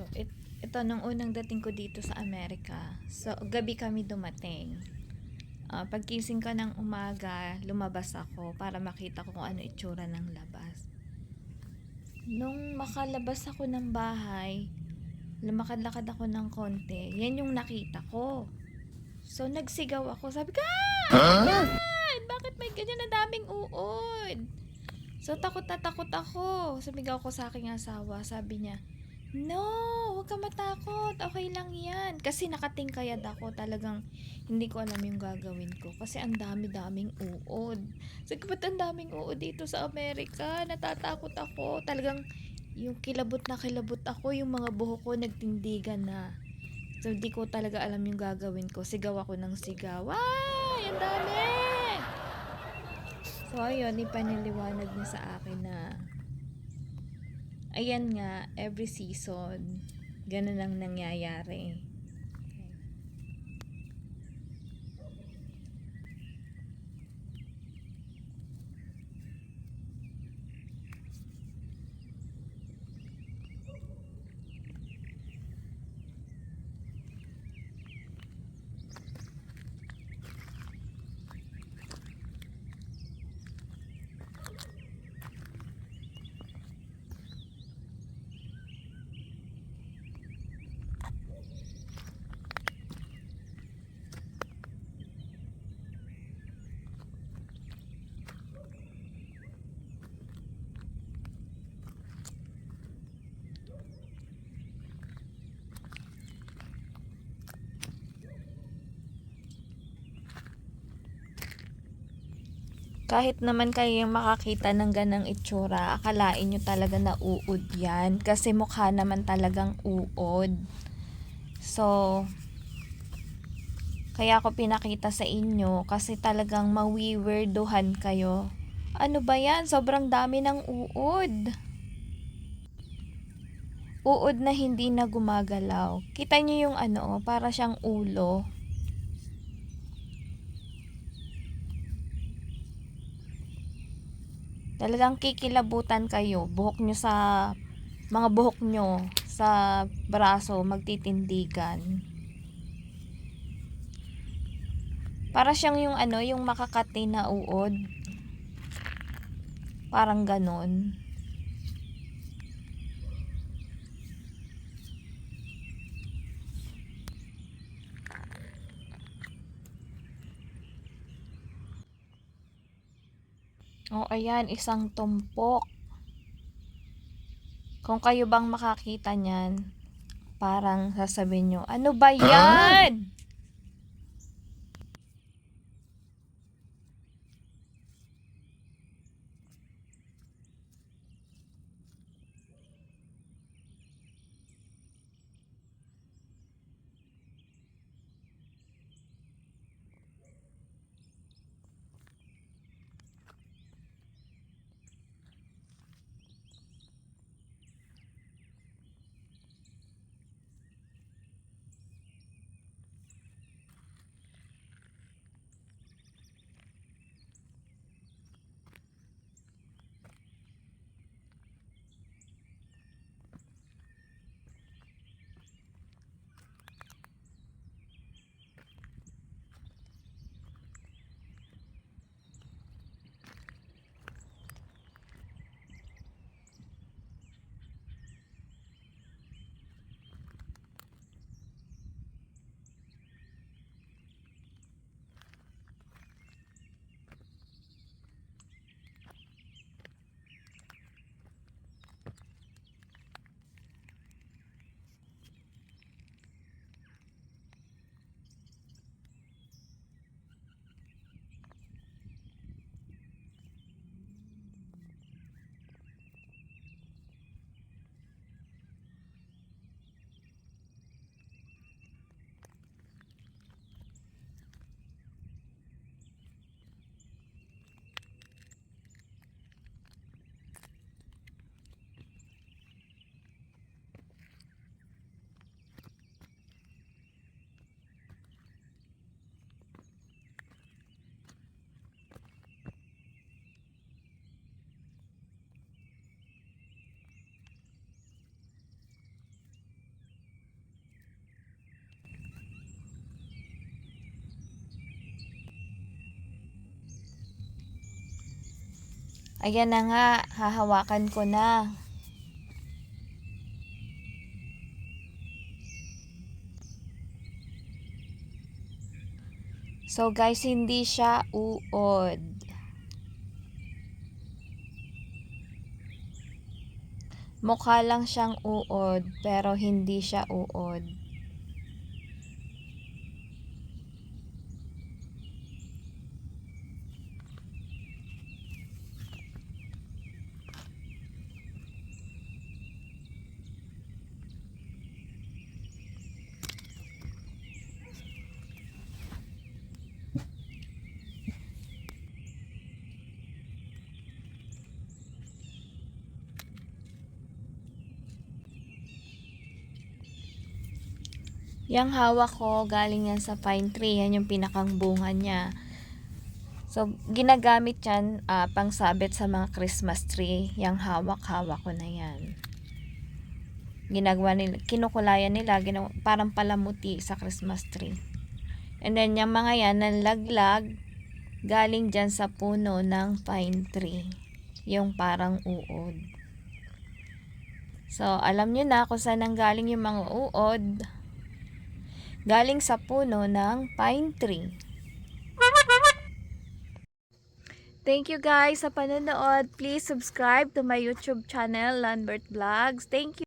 So, it, ito, nung unang dating ko dito sa Amerika, so, gabi kami dumating. Ah, pagkising ka ng umaga, lumabas ako para makita ko kung ano itsura ng labas. Nung makalabas ako ng bahay, lumakad-lakad ako ng konti, yan yung nakita ko. So, nagsigaw ako. Sabi ko, ah! Yan! Bakit may ganyan na daming uod? So, takot na takot ako. Sumigaw ko sa aking asawa. Sabi niya, No, huwag ka matakot. Okay lang yan. Kasi nakatingkayad ako. Talagang hindi ko alam yung gagawin ko. Kasi ang dami-daming uod. Sabi ko, ba't ang daming uod dito sa Amerika? Natatakot ako. Talagang yung kilabot na kilabot ako. Yung mga buhok ko nagtindigan na. So, hindi ko talaga alam yung gagawin ko. Sigaw ako ng sigaw. Ay, ang dami! So, ayun, ipaniliwanag niya sa akin na ayan nga, every season, ganun ang nangyayari. Kahit naman kayo makakita ng ganang itsura, akalain nyo talaga na uod yan. Kasi mukha naman talagang uod. So, kaya ako pinakita sa inyo kasi talagang mawiwerduhan kayo. Ano ba yan? Sobrang dami ng uod. Uod na hindi na gumagalaw. Kita nyo yung ano, para siyang ulo. Talagang kikilabutan kayo. Buhok nyo sa, mga buhok nyo sa braso magtitindigan. Para siyang yung ano, yung makakati na uod. Parang ganon. O, ayan, isang tumpok. Kung kayo bang makakita niyan, parang sasabihin nyo, ano ba yan? Ayan na nga, hahawakan ko na. So guys, hindi siya uod. Mukha lang siyang uod, pero hindi siya uod. Yang hawak ko, galing yan sa pine tree. Yan yung pinakang bunga niya. So, ginagamit yan ah, pangsabit sa mga Christmas tree. Yang hawak-hawak ko na yan. Ginagawa nila, kinukulayan nila, ginawa, parang palamuti sa Christmas tree. And then, yung mga yan, nanlaglag, galing dyan sa puno ng pine tree. Yung parang uod. So, alam nyo na kung saan ang galing yung mga uod galing sa puno ng pine tree. Thank you guys sa panonood. Please subscribe to my YouTube channel, Lambert Vlogs. Thank you.